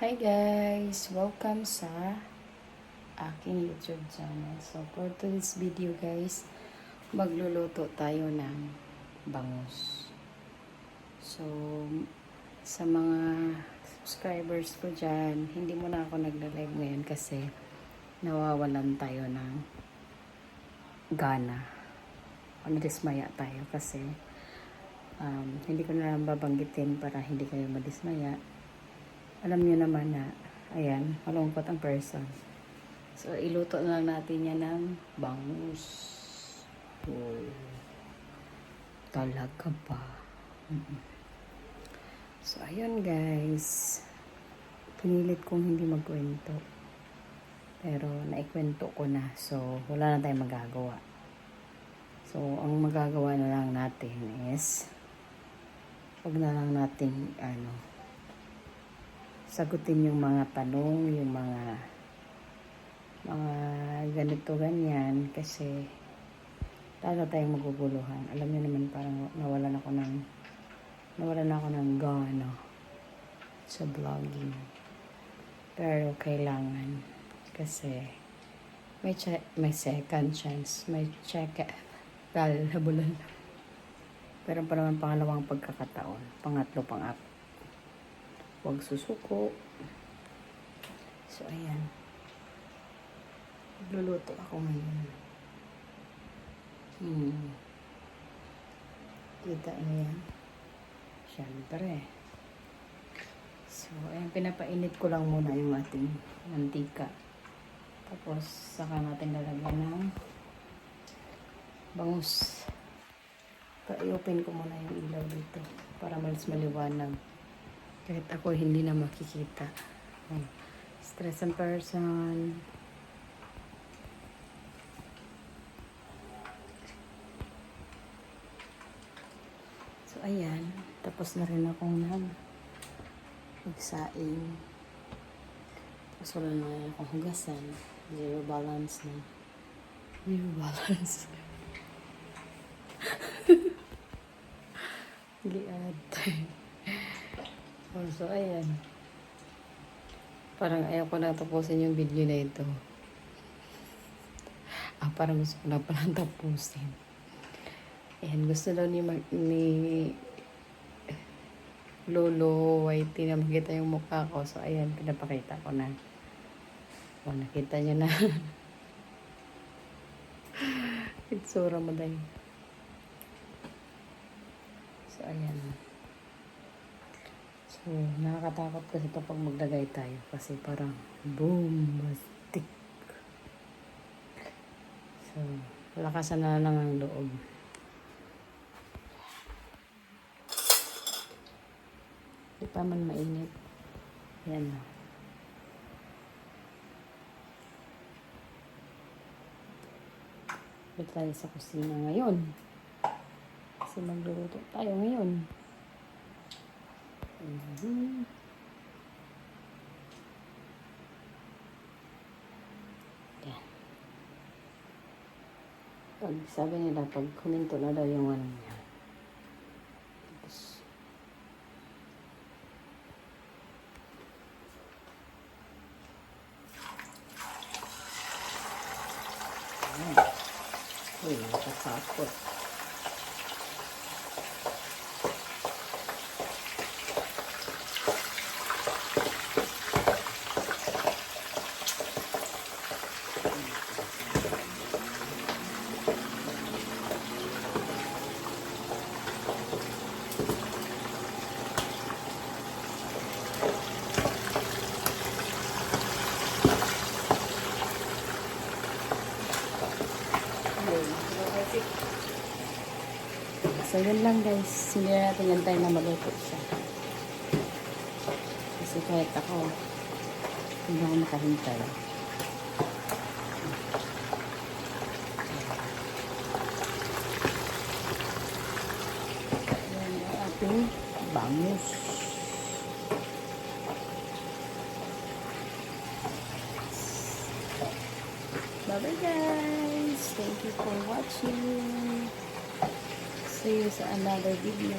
Hi guys! Welcome sa aking YouTube channel. So for today's video guys, magluluto tayo ng bangus. So sa mga subscribers ko dyan, hindi mo na ako nagla-live ngayon kasi nawawalan tayo ng gana. O nadismaya tayo kasi um, hindi ko na lang babanggitin para hindi kayo madismaya alam niyo naman na, ayan, malungkot ang person. So, iluto na lang natin yan ng bangus. Oh. Talaga ba? So, ayun guys. Pinilit kong hindi magkwento. Pero, naikwento ko na. So, wala na tayong magagawa. So, ang magagawa na lang natin is, wag na lang nating, ano, sagutin yung mga tanong, yung mga mga ganito ganyan kasi lalo tayong maguguluhan. Alam niyo naman parang nawalan ako ng nawalan ako ng gana sa vlogging. Pero kailangan kasi may che- may second chance, may check dahil habulan. Pero pa naman pangalawang pagkakataon, pangatlo, pang-apat Huwag susuko. So, ayan. Luluto ako ngayon. Hmm. Kita niyo yan? Siyempre. So, ayan. Pinapainit ko lang muna yung ating mantika. Tapos, saka natin lalagyan ng bangus. Pa-i-open ko muna yung ilaw dito para malis maliwanag. Kahit ako hindi na makikita. Stress ang person. So, ayan. Tapos na rin akong nag magsaing. Tapos wala na rin akong hugasan. Zero balance na. Zero balance. Liad. So, ayan. Parang ayaw ko na tapusin yung video na ito. Ah, parang gusto ko na palang tapusin. Ayan, gusto daw ni, ni Lolo Whitey na makita yung mukha ko. So, ayan, pinapakita ko na. O, nakita niya na. Itsura mo dahil. So, ayan. So, nakakatakot kasi ito pag maglagay tayo. Kasi parang, boom, mastik. So, lakasan na lang ang loob. Di pa man mainit. Yan na. Balik tayo sa kusina ngayon. Kasi magluluto tayo ngayon. Mhm. Yan. Pag sabi nila, pag huminto na daw yung ano niya. Tapos, Ayan. Uy, nakatakot. So, yun lang guys. Hindi na natin yan tayo na maluto siya. Kasi kahit ako, hindi ako makahintay. Yan ang ating bangus. Bye-bye guys! Thank you for watching! See you sa another video.